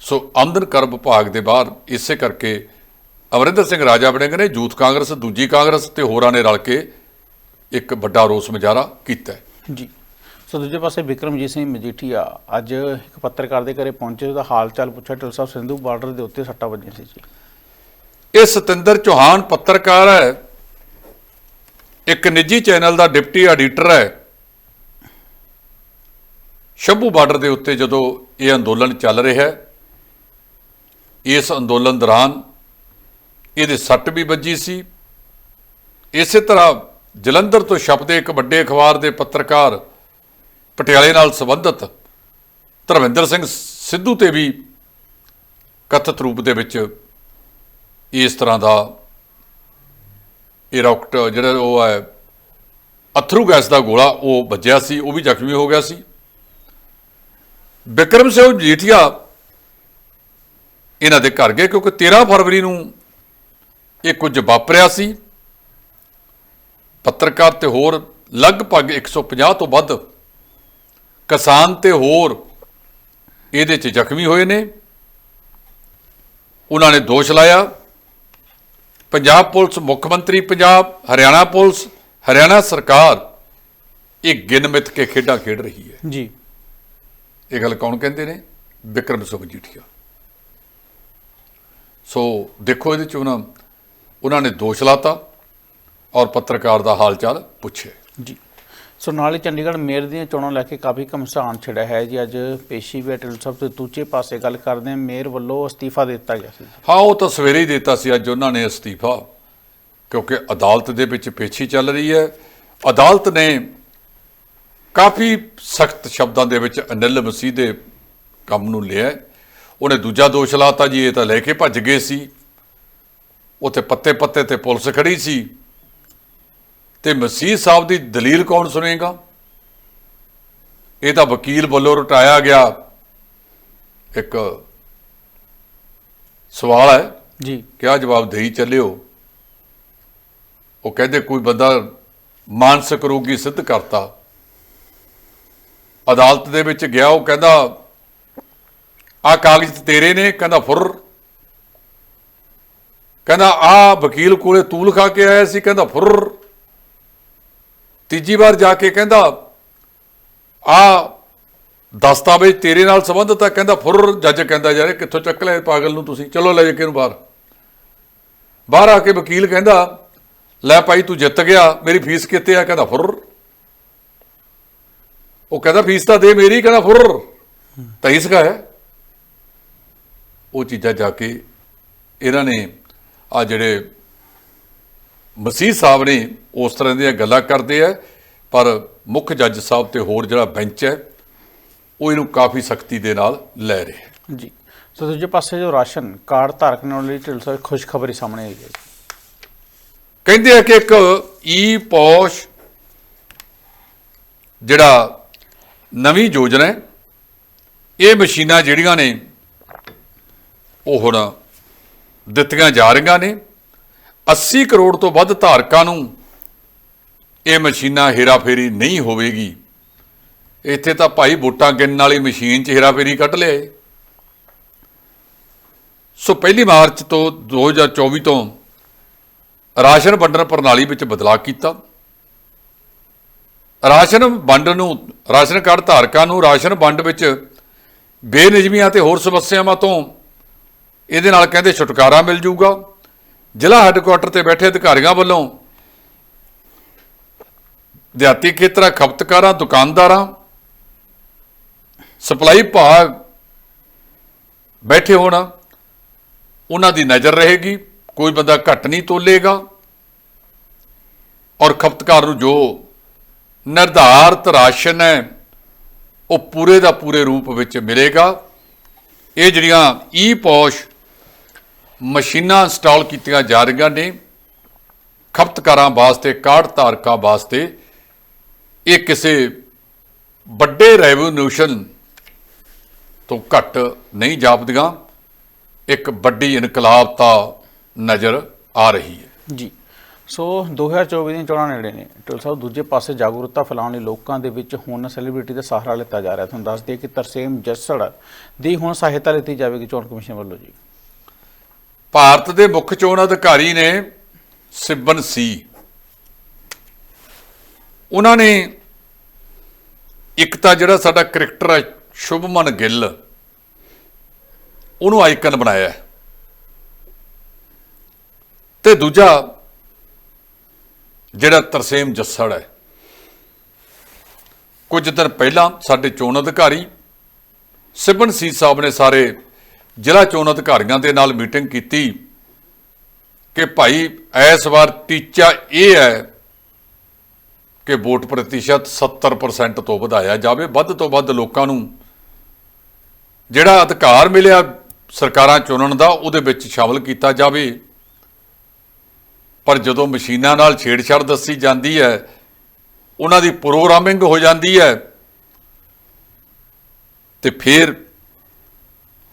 ਸੋ ਆਮਦਨ ਕਰ ਵਿਭਾਗ ਦੇ ਬਾਹਰ ਇਸੇ ਕਰਕੇ ਅਮਰਿੰਦਰ ਸਿੰਘ ਰਾਜਾ ਵੜਿੰਗ ਨੇ ਯੂਥ ਕਾਂਗਰਸ ਦੂਜੀ ਕਾਂਗਰਸ ਤੇ ਹੋਰਾਂ ਨੇ ਰਲ ਕੇ ਇੱਕ ਵੱਡਾ ਰੋਸ ਮੁਜ਼ਾਹਰਾ ਕੀਤਾ ਜੀ। ਸੋ ਦੂਜੇ ਪਾਸੇ ਵਿਕਰਮਜੀਤ ਸਿੰਘ ਮਜੀਠੀਆ ਅੱਜ ਇੱਕ ਪੱਤਰਕਾਰ ਦੇ ਘਰੇ ਪਹੁੰਚੇ ਉਹਦਾ ਹਾਲ ਚਾਲ ਪੁੱਛਿਆ। ਢਿਲ ਸਾਹਿਬ ਸਿੰਧੂ ਬਾਰਡਰ ਦੇ ਉੱਤੇ ਸੱਟਾਂ ਵੱਜੀਆਂ ਸੀ ਜੀ। ਇਹ ਸਤਿੰਦਰ ਚੌਹਾਨ ਪੱਤਰਕਾਰ ਹੈ। ਇੱਕ ਨਿੱਜੀ ਚੈਨਲ ਦਾ ਡਿਪਟੀ ਐਡੀਟਰ ਹੈ। ਸ਼ੰਭੂ ਬਾਰਡਰ ਦੇ ਉੱਤੇ ਜਦੋਂ ਇਹ ਅੰਦੋਲਨ ਚੱਲ ਰਿਹਾ ਹੈ, ਇਸ ਅੰਦੋਲਨ ਦੌਰਾਨ ਇਹਦੇ ਸੱਟ ਵੀ ਵੱਜੀ ਸੀ। ਇਸੇ ਤਰ੍ਹਾਂ ਜਲੰਧਰ ਤੋਂ ਛਪਦੇ ਇੱਕ ਵੱਡੇ ਅਖਬਾਰ ਦੇ ਪੱਤਰਕਾਰ ਪਟਿਆਲੇ ਨਾਲ ਸੰਬੰਧਿਤ ਧਰਮਿੰਦਰ ਸਿੰਘ ਸਿੱਧੂ ਤੇ ਵੀ ਕਥਿਤ ਰੂਪ ਦੇ ਵਿੱਚ ਇਸ ਤਰ੍ਹਾਂ ਦਾ ਇਹ ਰਾਕਟ ਜਿਹੜਾ ਉਹ ਹੈ, ਅਥਰੂ ਗੈਸ ਦਾ ਗੋਲਾ ਉਹ ਵੱਜਿਆ ਸੀ, ਉਹ ਵੀ ਜ਼ਖਮੀ ਹੋ ਗਿਆ ਸੀ। ਵਿਕਰਮ ਸਿੰਘ ਜੀਠੀਆ ਇਹਨਾਂ ਦੇ ਘਰ ਗਏ ਕਿਉਂਕਿ 13 ਫਰਵਰੀ ਨੂੰ ਇਹ ਕੁਝ ਵਾਪਰਿਆ ਸੀ। ਪੱਤਰਕਾਰ ਤੇ ਹੋਰ ਲਗਭਗ 150 ਤੋਂ ਵੱਧ ਕਿਸਾਨ ਤੇ ਹੋਰ ਇਹਦੇ 'ਚ ਜ਼ਖਮੀ ਹੋਏ ਨੇ। ਉਹਨਾਂ ਨੇ ਦੋਸ਼ ਲਾਇਆ। ਪੰਜਾਬ ਪੁਲਿਸ ਮੁੱਖ ਮੰਤਰੀ ਪੰਜਾਬ ਹਰਿਆਣਾ ਪੁਲਿਸ ਹਰਿਆਣਾ ਸਰਕਾਰ ਇਹ ਗਿਣ ਮਿੱਥ ਕੇ ਖੇਡਾਂ ਖੇਡ ਰਹੀ ਹੈ। ਜੀ। ਇਹ ਗੱਲ ਕੌਣ ਕਹਿੰਦੇ ਨੇ? ਵਿਕਰਮ ਸਿੰਘ ਜੀਠੀਆ। ਸੋ ਦੇਖੋ ਇਹਦੇ ਚ ਉਹਨਾਂ ਉਹਨਾਂ ਨੇ ਦੋਸ਼ ਲਾਤਾ ਔਰ ਪੱਤਰਕਾਰ ਦਾ ਹਾਲ ਚਾਲ ਪੁੱਛਿਆ। ਜੀ। ਸੋ ਨਾਲ ਹੀ ਚੰਡੀਗੜ੍ਹ ਮੇਅਰ ਦੀਆਂ ਚੋਣਾਂ ਲੈ ਕੇ ਕਾਫੀ ਘਮਸਾਨ ਛਿੜਿਆ ਹੈ ਜੀ। ਅੱਜ ਪੇਸ਼ੀ ਵੀ ਟਿਲ ਸਾਹਿਬ ਤੇ ਦੂਜੇ ਪਾਸੇ ਗੱਲ ਕਰਦੇ ਹਾਂ। ਮੇਅਰ ਵੱਲੋਂ ਅਸਤੀਫਾ ਦਿੱਤਾ ਗਿਆ ਸੀ। ਹਾਂ, ਉਹ ਤਾਂ ਸਵੇਰੇ ਹੀ ਦਿੱਤਾ ਸੀ। ਅੱਜ ਉਹਨਾਂ ਨੇ ਅਸਤੀਫਾ। ਕਿਉਂਕਿ ਅਦਾਲਤ ਦੇ ਵਿੱਚ ਪੇਸ਼ੀ ਚੱਲ ਰਹੀ ਹੈ। ਅਦਾਲਤ ਨੇ ਕਾਫੀ ਸਖਤ ਸ਼ਬਦਾਂ ਦੇ ਵਿੱਚ ਅਨਿਲ ਮਸੀਹ ਦੇ ਕੰਮ ਨੂੰ ਲਿਆ ਉਹਨੇ ਦੂਜਾ ਦੋਸ਼ ਲਾਤਾ ਜੀ। ਇਹ ਤਾਂ ਲੈ ਕੇ ਭੱਜ ਗਏ ਸੀ। ਉੱਥੇ ਪੱਤੇ ਪੱਤੇ ਤੇ ਪੁਲਿਸ ਖੜੀ ਸੀ। ਤੇ ਮਸੀਹ ਸਾਹਿਬ ਦੀ ਦਲੀਲ ਕੌਣ ਸੁਣੇਗਾ? ਇਹ ਤਾਂ ਵਕੀਲ ਵੱਲੋਂ ਰਟਾਇਆ ਗਿਆ ਇੱਕ ਸਵਾਲ ਹੈ। ਜੀ। ਕਿਆ ਜਵਾਬ ਦੇਈ ਚੱਲਿਓ? ਉਹ ਕਹਿੰਦੇ ਕੋਈ ਬੰਦਾ ਮਾਨਸਿਕ ਰੋਗੀ ਸਿੱਧ ਕਰਤਾ। ਅਦਾਲਤ ਦੇ ਵਿੱਚ ਗਿਆ ਉਹ ਕਹਿੰਦਾ ਆ ਕਾਗਜ਼ ਤੇਰੇ ਨੇ? ਕਹਿੰਦਾ ਫੁਰ। ਕਹਿੰਦਾ ਆ ਵਕੀਲ ਕੋਲੇ ਤੂੰ ਲਿਖਾ ਕੇ ਆਇਆ ਸੀ? ਕਹਿੰਦਾ ਫੁਰ। ਤੀਜੀ ਵਾਰ ਜਾ ਕੇ ਕਹਿੰਦਾ, ਆ ਦਸਤਾਵੇਜ਼ ਤੇਰੇ ਨਾਲ ਸੰਬੰਧਿਤ ਆ। ਕਹਿੰਦਾ, ਫੁਰ ਜੱਜ ਕਹਿੰਦਾ ਯਾਰ ਕਿੱਥੋਂ ਚੱਕ ਲਿਆ ਪਾਗਲ ਨੂੰ ਤੁਸੀਂ? ਚਲੋ ਲੈ ਜਾ ਕੇ ਇਹਨੂੰ ਬਾਹਰ। ਬਾਹਰ ਆ ਕੇ ਵਕੀਲ ਕਹਿੰਦਾ, ਲੈ ਭਾਈ, ਤੂੰ ਜਿੱਤ ਗਿਆ, ਮੇਰੀ ਫੀਸ ਕਿੱਥੇ ਆ? ਕਹਿੰਦਾ, ਫੁਰ। ਉਹ ਕਹਿੰਦਾ, ਫੀਸ ਤਾਂ ਦੇ ਮੇਰੀ, ਕਹਿੰਦਾ, ਫੁਰ। ਤਾਂ ਇਸਕਾ ਹੈ ਉਹ ਚੀਜ਼ਾਂ ਜਾ ਕੇ ਇਹਨਾਂ ਨੇ ਆ ਜਿਹੜੇ ਮਸੀਹ ਸਾਹਿਬ ਨੇ ਉਸ ਤਰ੍ਹਾਂ ਦੀਆਂ ਗੱਲਾਂ ਕਰਦੇ ਆ ਪਰ ਮੁੱਖ ਜੱਜ ਸਾਹਿਬ ਤੇ ਹੋਰ ਜਿਹੜਾ ਬੈਂਚ ਹੈ ਉਹ ਇਹਨੂੰ ਕਾਫੀ ਸਖਤੀ ਦੇ ਨਾਲ ਲੈ ਰਿਹਾ ਹੈ। ਜੀ। ਸੋ ਦੂਜੇ ਪਾਸੇ ਜੋ ਰਾਸ਼ਨ ਕਾਰਡ ਧਾਰਕ ਨਾਲ ਲਈ ਢਿਲ ਸਾਹਿਬ ਖੁਸ਼ਖਬਰੀ ਸਾਹਮਣੇ ਆਈ ਹੈ ਕਹਿੰਦੇ ਆ ਕਿ ਇੱਕ ਈ ਪੋਸ਼ ਜਿਹੜਾ ਨਵੀਂ ਯੋਜਨਾ ਹੈ ਇਹ ਮਸ਼ੀਨਾਂ ਜਿਹੜੀਆਂ ਨੇ ਉਹ ਹੁਣ ਦਿੱਤੀਆਂ ਜਾ ਰਹੀਆਂ ਨੇ। 80 ਕਰੋੜ ਤੋਂ ਵੱਧ ਧਾਰਕਾਂ ਨੂੰ ਇਹ ਮਸ਼ੀਨਾਂ ਹੇਰਾਫੇਰੀ ਨਹੀਂ ਹੋਵੇਗੀ। ਇੱਥੇ ਤਾਂ ਭਾਈ ਵੋਟਾਂ ਗਿਣਨ ਵਾਲੀ ਮਸ਼ੀਨ 'ਚ ਹੇਰਾਫੇਰੀ ਕੱਢ ਲਿਆ ਸੋ ਪਹਿਲੀ ਮਾਰਚ ਤੋਂ 2024 ਤੋਂ ਰਾਸ਼ਨ ਵੰਡਣ ਪ੍ਰਣਾਲੀ ਵਿੱਚ ਬਦਲਾਅ ਕੀਤਾ। ਰਾਸ਼ਨ ਵੰਡ ਨੂੰ, ਰਾਸ਼ਨ ਕਾਰਡ ਧਾਰਕਾਂ ਨੂੰ ਰਾਸ਼ਨ ਵੰਡ ਵਿੱਚ ਬੇਨਿਯਮੀਆਂ ਤੇ ਹੋਰ ਸਮੱਸਿਆਵਾਂ ਤੋਂ ਇਹਦੇ ਨਾਲ ਕਹਿੰਦੇ ਛੁਟਕਾਰਾ ਮਿਲ ਜਾਊਗਾ। ਜ਼ਿਲ੍ਹਾ ਹੈੱਡਕੁਆਟਰ ਤੇ ਬੈਠੇ ਅਧਿਕਾਰੀਆਂ ਵੱਲੋਂ ਦਿਹਾਤੀ ਖੇਤਰਾਂ, ਖਪਤਕਾਰਾਂ, ਦੁਕਾਨਦਾਰਾਂ, ਸਪਲਾਈ ਭਾਗ ਬੈਠੇ ਹੋਣ, ਉਹਨਾਂ ਦੀ ਨਜ਼ਰ ਰਹੇਗੀ, ਕੋਈ ਬੰਦਾ ਘੱਟ ਨਹੀਂ ਤੋਲੇਗਾ ਔਰ ਖਪਤਕਾਰ ਨੂੰ ਜੋ ਨਿਰਧਾਰਤ ਰਾਸ਼ਨ ਹੈ, ਉਹ ਪੂਰੇ ਦਾ ਪੂਰੇ ਰੂਪ ਵਿੱਚ ਮਿਲੇਗਾ। ਇਹ ਜਿਹੜੀਆਂ ਈ ਪੌਸ਼ ਮਸ਼ੀਨਾਂ ਇੰਸਟਾਲ ਕੀਤੀਆਂ ਜਾ ਰਹੀਆਂ ਨੇ। ਖਪਤਕਾਰਾਂ ਵਾਸਤੇ, ਕਾਰਡ ਧਾਰਕਾਂ ਵਾਸਤੇ ਇਹ ਕਿਸੇ ਵੱਡੇ ਰੈਵੋਲੂਸ਼ਨ ਤੋਂ ਘੱਟ ਨਹੀਂ ਜਾਪਦੀਆਂ। ਇੱਕ ਵੱਡੀ ਇਨਕਲਾਬ ਤਾਂ ਨਜ਼ਰ ਆ ਰਹੀ ਹੈ। ਜੀ। ਸੋ 2024 ਦੀਆਂ ਚੋਣਾਂ ਨੇੜੇ ਨੇ। ਢਿਲ ਸਾਹਿਬ, ਦੂਜੇ ਪਾਸੇ ਜਾਗਰੂਕਤਾ ਫੈਲਾਉਣ ਲਈ ਲੋਕਾਂ ਦੇ ਵਿੱਚ ਹੁਣ ਸੈਲੀਬ੍ਰਿਟੀ ਦਾ ਸਹਾਰਾ ਲਿੱਤਾ ਜਾ ਰਿਹਾ। ਤੁਹਾਨੂੰ ਦੱਸ ਦਈਏ ਕਿ ਤਰਸੇਮ ਜੱਸੜ ਦੀ ਹੁਣ ਸਹਾਇਤਾ ਲਿੱਤੀ ਜਾਵੇਗੀ ਚੋਣ ਕਮਿਸ਼ਨ ਵੱਲੋਂ ਜੀ। ਭਾਰਤ ਦੇ ਮੁੱਖ ਚੋਣ ਅਧਿਕਾਰੀ ਨੇ ਸਿਬਨ ਸੀ ਉਹਨਾਂ ਨੇ ਇੱਕ ਤਾਂ ਜਿਹੜਾ ਸਾਡਾ ਕ੍ਰਿਕਟਰ ਹੈ, ਸ਼ੁਭਮਨ ਗਿੱਲ, ਉਹਨੂੰ ਆਈਕਨ ਬਣਾਇਆ ਹੈ। ਤੇ ਦੂਜਾ ਜਿਹੜਾ ਤਰਸੇਮ ਜੱਸੜ ਹੈ, ਕੁਝ ਦਿਨ ਪਹਿਲਾਂ ਸਾਡੇ ਚੋਣ ਅਧਿਕਾਰੀ ਸਿਬਨ ਸੀ ਸਾਹਿਬ ਨੇ ਸਾਰੇ ਜ਼ਿਲ੍ਹਾ ਚੋਣ ਅਧਿਕਾਰੀਆਂ ਦੇ ਨਾਲ ਮੀਟਿੰਗ ਕੀਤੀ ਕਿ ਭਾਈ ਇਸ ਵਾਰ ਟੀਚਾ ਇਹ ਹੈ ਕਿ ਵੋਟ ਪ੍ਰਤੀਸ਼ਤ 70% ਤੋਂ ਵਧਾਇਆ ਜਾਵੇ, ਵੱਧ ਤੋਂ ਵੱਧ ਲੋਕਾਂ ਨੂੰ ਜਿਹੜਾ ਅਧਿਕਾਰ ਮਿਲਿਆ ਸਰਕਾਰਾਂ ਚੁਣਨ ਦਾ, ਉਹਦੇ ਵਿੱਚ ਸ਼ਾਮਲ ਕੀਤਾ ਜਾਵੇ। ਪਰ ਜਦੋਂ ਮਸ਼ੀਨਾਂ ਨਾਲ ਛੇੜਛਾੜ ਦੱਸੀ ਜਾਂਦੀ ਹੈ, ਉਹਨਾਂ ਦੀ ਪ੍ਰੋਗਰਾਮਿੰਗ ਹੋ ਜਾਂਦੀ ਹੈ, ਤੇ ਫਿਰ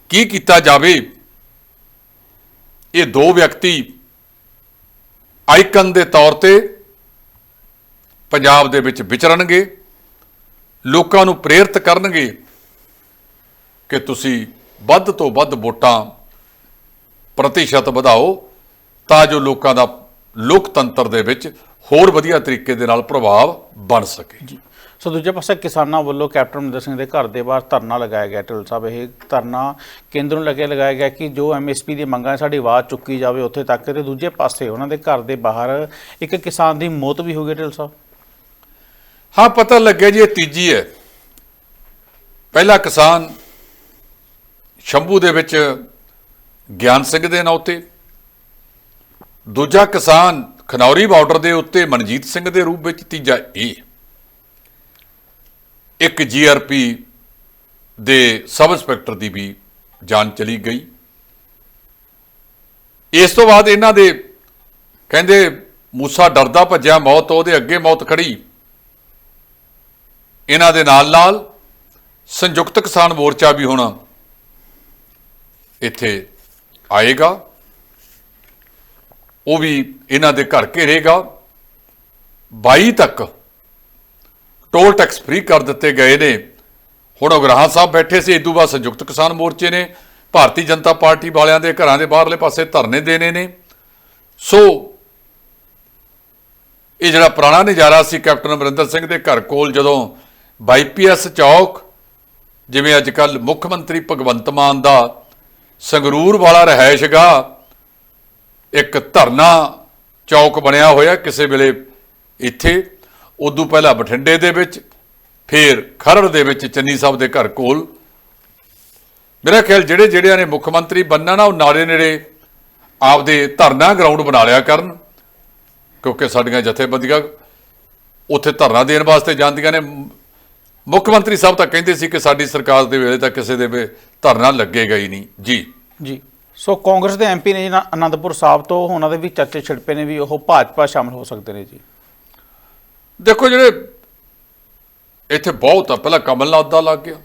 ਕੀ ਕੀਤਾ ਜਾਵੇ? ਇਹ ਦੋ ਵਿਅਕਤੀ ਆਈਕਨ ਦੇ ਤੌਰ ਤੇ ਪੰਜਾਬ ਦੇ ਵਿੱਚ ਵਿਚਰਨਗੇ, ਲੋਕਾਂ ਨੂੰ ਪ੍ਰੇਰਿਤ ਕਰਨਗੇ ਕਿ ਤੁਸੀਂ ਵੱਧ ਤੋਂ ਵੱਧ ਵੋਟਾਂ ਪ੍ਰਤੀਸ਼ਤ ਵਧਾਓ ਤਾਂ ਜੋ ਲੋਕਾਂ ਦਾ ਲੋਕਤੰਤਰ ਦੇ ਵਿੱਚ ਹੋਰ ਵਧੀਆ ਤਰੀਕੇ ਦੇ ਨਾਲ ਪ੍ਰਭਾਵ ਬਣ ਸਕੇ। ਜੀ। ਸੋ ਦੂਜੇ ਪਾਸੇ ਕਿਸਾਨਾਂ ਵੱਲੋਂ ਕੈਪਟਨ ਅਮਰਿੰਦਰ ਸਿੰਘ ਦੇ ਘਰ ਦੇ ਬਾਹਰ ਧਰਨਾ ਲਗਾਇਆ ਗਿਆ, ਢਿੱਲ ਸਾਹਿਬ। ਇਹ ਧਰਨਾ ਕੇਂਦਰ ਨੂੰ ਲੱਗੇ ਲਗਾਇਆ ਗਿਆ ਕਿ ਜੋ ਐਮਐਸਪੀ ਦੀ ਮੰਗਾਂ ਸਾਡੀ ਆਵਾਜ਼ ਚੁੱਕੀ ਜਾਵੇ ਉੱਥੇ ਤੱਕ ਤੇ ਦੂਜੇ ਪਾਸੇ ਉਹਨਾਂ ਦੇ ਘਰ ਦੇ ਬਾਹਰ ਇੱਕ ਕਿਸਾਨ ਦੀ ਮੌਤ ਵੀ ਹੋ ਗਈ, ਢਿੱਲ ਸਾਹਿਬ। ਹਾਂ, ਪਤਾ ਲੱਗਿਆ ਜੀ, ਇਹ ਤੀਜੀ ਹੈ। ਪਹਿਲਾ ਕਿਸਾਨ ਸ਼ੰਭੂ ਦੇ ਵਿੱਚ ਗਿਆਨ ਸਿੰਘ ਦੇ ਨਾਂ ਉੱਤੇ। ਦੂਜਾ ਕਿਸਾਨ ਖਨੌਰੀ ਬਾਰਡਰ ਦੇ ਉੱਤੇ ਮਨਜੀਤ ਸਿੰਘ ਦੇ ਰੂਪ ਵਿੱਚ, ਤੀਜਾ ਇਹ। ਇੱਕ ਜੀਆਰਪੀ ਦੇ ਸਬ ਇੰਸਪੈਕਟਰ ਦੀ ਵੀ ਜਾਨ ਚਲੀ ਗਈ। ਇਸ ਤੋਂ ਬਾਅਦ ਇਹਨਾਂ ਦੇ ਕਹਿੰਦੇ ਮੂਸਾ ਡਰਦਾ ਭੱਜਿਆ, ਮੌਤ ਉਹਦੇ ਅੱਗੇ ਮੌਤ ਖੜੀ। ਇਹਨਾਂ ਦੇ ਨਾਲ ਨਾਲ ਸੰਯੁਕਤ ਕਿਸਾਨ ਮੋਰਚਾ ਵੀ ਹੁਣ ਇੱਥੇ ਆਏਗਾ। ਉਹ ਵੀ ਇਹਨਾਂ ਦੇ ਘਰ ਘੇਰੇਗਾ। 22 ਤੱਕ ਟੋਲ ਟੈਕਸ ਫ੍ਰੀ ਕਰ ਦਿੱਤੇ ਗਏ ਨੇ। ਹੁਣ ਉਗਰਾਹਾਂ ਸਾਹਿਬ ਬੈਠੇ ਸੀ ਇਦੋਂ ਬਾਅਦ ਸੰਯੁਕਤ ਕਿਸਾਨ ਮੋਰਚੇ ਨੇ ਭਾਰਤੀ ਜਨਤਾ ਪਾਰਟੀ ਵਾਲਿਆਂ ਦੇ ਘਰਾਂ ਦੇ ਬਾਹਰਲੇ ਪਾਸੇ ਧਰਨੇ ਦੇਣੇ ਨੇ। ਸੋ, ਇਹ ਜਿਹੜਾ ਪੁਰਾਣਾ ਨਜ਼ਾਰਾ ਸੀ ਕੈਪਟਨ ਅਮਰਿੰਦਰ ਸਿੰਘ ਦੇ ਘਰ ਕੋਲ ਜਦੋਂ ਬਾਈਪੀਐਸ ਚੌਕ, ਜਿਵੇਂ ਅੱਜ ਕੱਲ ਮੁੱਖ ਮੰਤਰੀ ਭਗਵੰਤ ਮਾਨ ਦਾ ਸੰਗਰੂਰ ਵਾਲਾ ਰਹਿائشਗਾ ਇੱਕ ਧਰਨਾ ਚੌਕ ਬਣਿਆ ਹੋਇਆ ਕਿਸੇ ਵੇਲੇ ਇੱਥੇ ਉਦੋਂ ਪਹਿਲਾਂ ਬਠਿੰਡੇ ਦੇ ਵਿੱਚ, ਫਿਰ ਖਰੜ ਦੇ ਵਿੱਚ ਚੰਨੀ ਸਾਹਿਬ ਦੇ ਘਰ ਕੋਲ। ਮੇਰਾ ਖਿਆਲ ਜਿਹੜੇ ਜਿਹੜਿਆਂ ਨੇ ਮੁੱਖ ਮੰਤਰੀ ਬੰਨਾ ਨਾ, ਉਹ ਨਾਲੇ ਨੇੜੇ ਆਪਦੇ ਧਰਨਾ ਗਰਾਊਂਡ ਬਣਾ ਲਿਆ ਕਰਨ, ਕਿਉਂਕਿ ਸਾਡੀਆਂ ਜਥੇਬੰਦੀਆਂ ਉੱਥੇ ਧਰਨਾ ਦੇਣ ਵਾਸਤੇ ਜਾਂਦੀਆਂ ਨੇ। ਮੁੱਖ ਮੰਤਰੀ ਸਾਹਿਬ ਤਾਂ ਕਹਿੰਦੇ ਸੀ ਕਿ ਸਾਡੀ ਸਰਕਾਰ ਦੇ ਵੇਲੇ ਤਾਂ ਕਿਸੇ ਦੇ ਵੀ ਧਰਨਾ ਲੱਗੇਗਾ ਹੀ ਨਹੀਂ। ਜੀ। ਜੀ। ਸੋ ਕਾਂਗਰਸ ਦੇ ਐਮਪੀ ਨੇ ਜੀ ਅਨੰਦਪੁਰ ਸਾਹਿਬ ਤੋਂ, ਉਹਨਾਂ ਦੇ ਵੀ ਚਰਚੇ ਛਿੜਪੇ ਨੇ ਵੀ ਉਹ ਭਾਜਪਾ ਸ਼ਾਮਲ ਹੋ ਸਕਦੇ ਨੇ ਜੀ। ਦੇਖੋ ਜਿਹੜੇ ਇੱਥੇ ਬਹੁਤ ਆ, ਪਹਿਲਾਂ ਕਮਲਨਾਥ ਦਾ ਲੱਗ ਗਿਆ।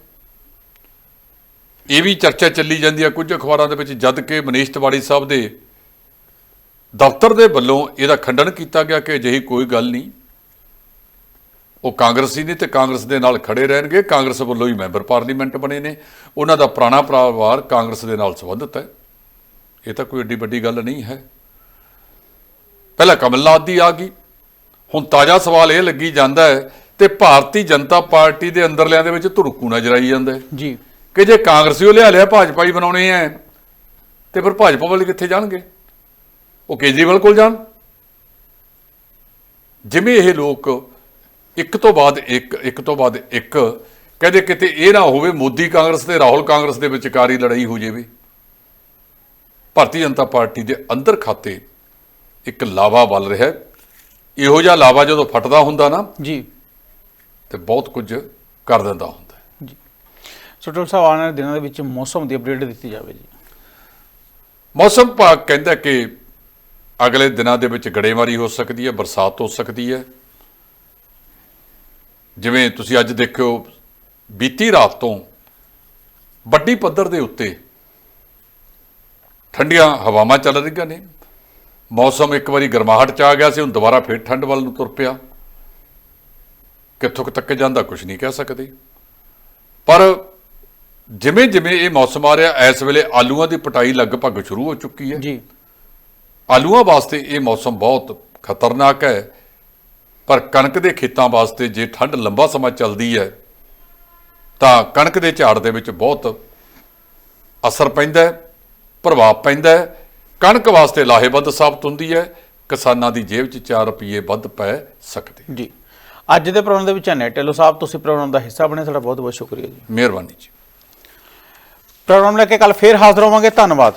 ਇਹ ਵੀ ਚਰਚਾ ਚੱਲੀ ਜਾਂਦੀ ਆ ਕੁਝ ਅਖਬਾਰਾਂ ਦੇ ਵਿੱਚ, ਜਦ ਕਿ ਮਨੀਸ਼ ਤਿਵਾੜੀ ਸਾਹਿਬ ਦੇ ਦਫ਼ਤਰ ਦੇ ਵੱਲੋਂ ਇਹਦਾ ਖੰਡਨ ਕੀਤਾ ਗਿਆ ਕਿ ਅਜਿਹੀ ਕੋਈ ਗੱਲ ਨਹੀਂ। ਉਹ ਕਾਂਗਰਸੀ ਨੇ ਤੇ ਕਾਂਗਰਸ ਦੇ ਨਾਲ ਖੜੇ ਰਹਿਣਗੇ। ਕਾਂਗਰਸ ਵੱਲੋਂ ਹੀ ਮੈਂਬਰ ਪਾਰਲੀਮੈਂਟ ਬਣੇ ਨੇ। ਉਹਨਾਂ ਦਾ ਪੁਰਾਣਾ ਪਰਿਵਾਰ ਕਾਂਗਰਸ ਦੇ ਨਾਲ ਸੰਬੰਧਿਤ ਹੈ। ਇਹ ਤਾਂ ਕੋਈ ਏਡੀ ਵੱਡੀ ਗੱਲ ਨਹੀਂ ਹੈ। ਪਹਿਲਾਂ ਕਮਲਨਾਥ ਦੀ ਆ ਗਈ। ਹੁਣ ਤਾਜ਼ਾ ਸਵਾਲ ਇਹ ਲੱਗੀ ਜਾਂਦਾ ਹੈ ਤੇ ਭਾਰਤੀ ਜਨਤਾ ਪਾਰਟੀ ਦੇ ਅੰਦਰਲਿਆਂ ਦੇ ਵਿੱਚ ਧੁੜਕੂ ਨਜ਼ਰ ਆਈ ਜਾਂਦਾ ਜੀ। ਕਿ ਜੇ ਕਾਂਗਰਸੀ ਉਹ ਲਿਆ ਲਿਆ ਭਾਜਪਾ ਹੀ ਬਣਾਉਣੇ ਐ ਤੇ ਫਿਰ ਭਾਜਪਾ ਵਾਲੇ ਕਿੱਥੇ ਜਾਣਗੇ? ਉਹ ਕੇਜਰੀਵਾਲ ਕੋਲ ਜਾਣ। ਜਿਵੇਂ ਇਹ ਲੋਕ ਇੱਕ ਤੋਂ ਬਾਅਦ ਇੱਕ ਇੱਕ ਤੋਂ ਬਾਅਦ ਇੱਕ ਕਹਦੇ ਕਿਤੇ ਇਹ ਨਾ ਹੋਵੇ ਮੋਦੀ ਕਾਂਗਰਸ ਤੇ ਰਾਹੁਲ ਕਾਂਗਰਸ ਦੇ ਵਿਚਕਾਰੀ ਲੜਾਈ ਹੋ ਜਾਵੇ। ਭਾਰਤੀ ਜਨਤਾ ਪਾਰਟੀ ਦੇ ਅੰਦਰ ਖਾਤੇ ਇੱਕ ਲਾਵਾ ਵੱਲ ਰਿਹਾ ਹੈ। ਇਹੋ ਜਿਹਾ ਲਾਵਾ ਜਦੋਂ ਫਟਦਾ ਹੁੰਦਾ ਨਾ ਜੀ। ਤੇ ਬਹੁਤ ਕੁਝ ਕਰ ਦਿੰਦਾ ਹੁੰਦਾ। ਹੈ। ਸੋ ਡਾਕਟਰ ਸਾਹਿਬ ਆਉਣ ਵਾਲੇ ਦਿਨਾਂ ਦੇ ਵਿੱਚ ਮੌਸਮ ਦੀ ਅਪਡੇਟ ਦਿੱਤੀ ਜਾਵੇ ਜੀ। ਮੌਸਮ ਵਿਭਾਗ ਕਹਿੰਦਾ ਕਿ ਅਗਲੇ ਦਿਨਾਂ ਦੇ ਵਿੱਚ ਗੜੇਮਾਰੀ ਹੋ ਸਕਦੀ ਹੈ ਬਰਸਾਤ ਹੋ ਸਕਦੀ ਹੈ। ਜਿਵੇਂ ਤੁਸੀਂ ਅੱਜ ਦੇਖਿਓ ਬੀਤੀ ਰਾਤ ਤੋਂ ਵੱਡੀ ਪੱਧਰ ਦੇ ਉੱਤੇ ਠੰਡੀਆਂ ਹਵਾਵਾਂ ਚੱਲ ਰਹੀਆਂ ਨੇ। ਮੌਸਮ ਇੱਕ ਵਾਰੀ ਗਰਮਾਹਟ ਚ ਆ ਗਿਆ ਸੀ ਹੁਣ ਦੁਬਾਰਾ ਫੇਰ ਠੰਡ ਵੱਲ ਨੂੰ ਤੁਰ ਪਿਆ। ਕਿੱਥੋਂ ਤੱਕ ਜਾਂਦਾ ਕੁਝ ਨਹੀਂ ਕਹਿ ਸਕਦੇ। ਪਰ ਜਿਵੇਂ ਜਿਵੇਂ ਇਹ ਮੌਸਮ ਆ ਰਿਹਾ ਇਸ ਵੇਲੇ ਆਲੂਆਂ ਦੀ ਪਟਾਈ ਲਗਭਗ ਸ਼ੁਰੂ ਹੋ ਚੁੱਕੀ ਹੈ। ਜੀ। ਆਲੂਆਂ ਵਾਸਤੇ ਇਹ ਮੌਸਮ ਬਹੁਤ ਖਤਰਨਾਕ ਹੈ ਪਰ ਕਣਕ ਦੇ ਖੇਤਾਂ ਵਾਸਤੇ ਜੇ ਠੰਡ ਲੰਬਾ ਸਮਾਂ ਚੱਲਦੀ ਹੈ ਤਾਂ ਕਣਕ ਦੇ ਝਾੜ ਦੇ ਵਿੱਚ ਬਹੁਤ ਅਸਰ ਪੈਂਦਾ ਹੈ ਪ੍ਰਭਾਵ ਪੈਂਦਾ ਹੈ। ਕਣਕ ਵਾਸਤੇ ਲਾਹੇਵੰਦ ਸਾਬਤ ਹੁੰਦੀ ਹੈ ਕਿਸਾਨਾਂ ਦੀ ਜੇਬ 'ਚ 4 ਰੁਪਏ ਵੱਧ ਪੈ ਸਕਦੇ। ਜੀ। ਅੱਜ ਦੇ ਪ੍ਰੋਗਰਾਮ ਦੇ ਵਿੱਚ ਨੇ ਟੈਲੋ ਸਾਹਿਬ ਤੁਸੀਂ ਪ੍ਰੋਗਰਾਮ ਦਾ ਹਿੱਸਾ ਬਣੇ ਤੁਹਾਡਾ ਬਹੁਤ ਬਹੁਤ ਸ਼ੁਕਰੀਆ ਜੀ। ਮਿਹਰਬਾਨੀ ਜੀ। ਪ੍ਰੋਗਰਾਮ ਲੈ ਕੇ ਕੱਲ ਫੇਰ ਹਾਜ਼ਰ ਹੋਵਾਂਗੇ ਧੰਨਵਾਦ।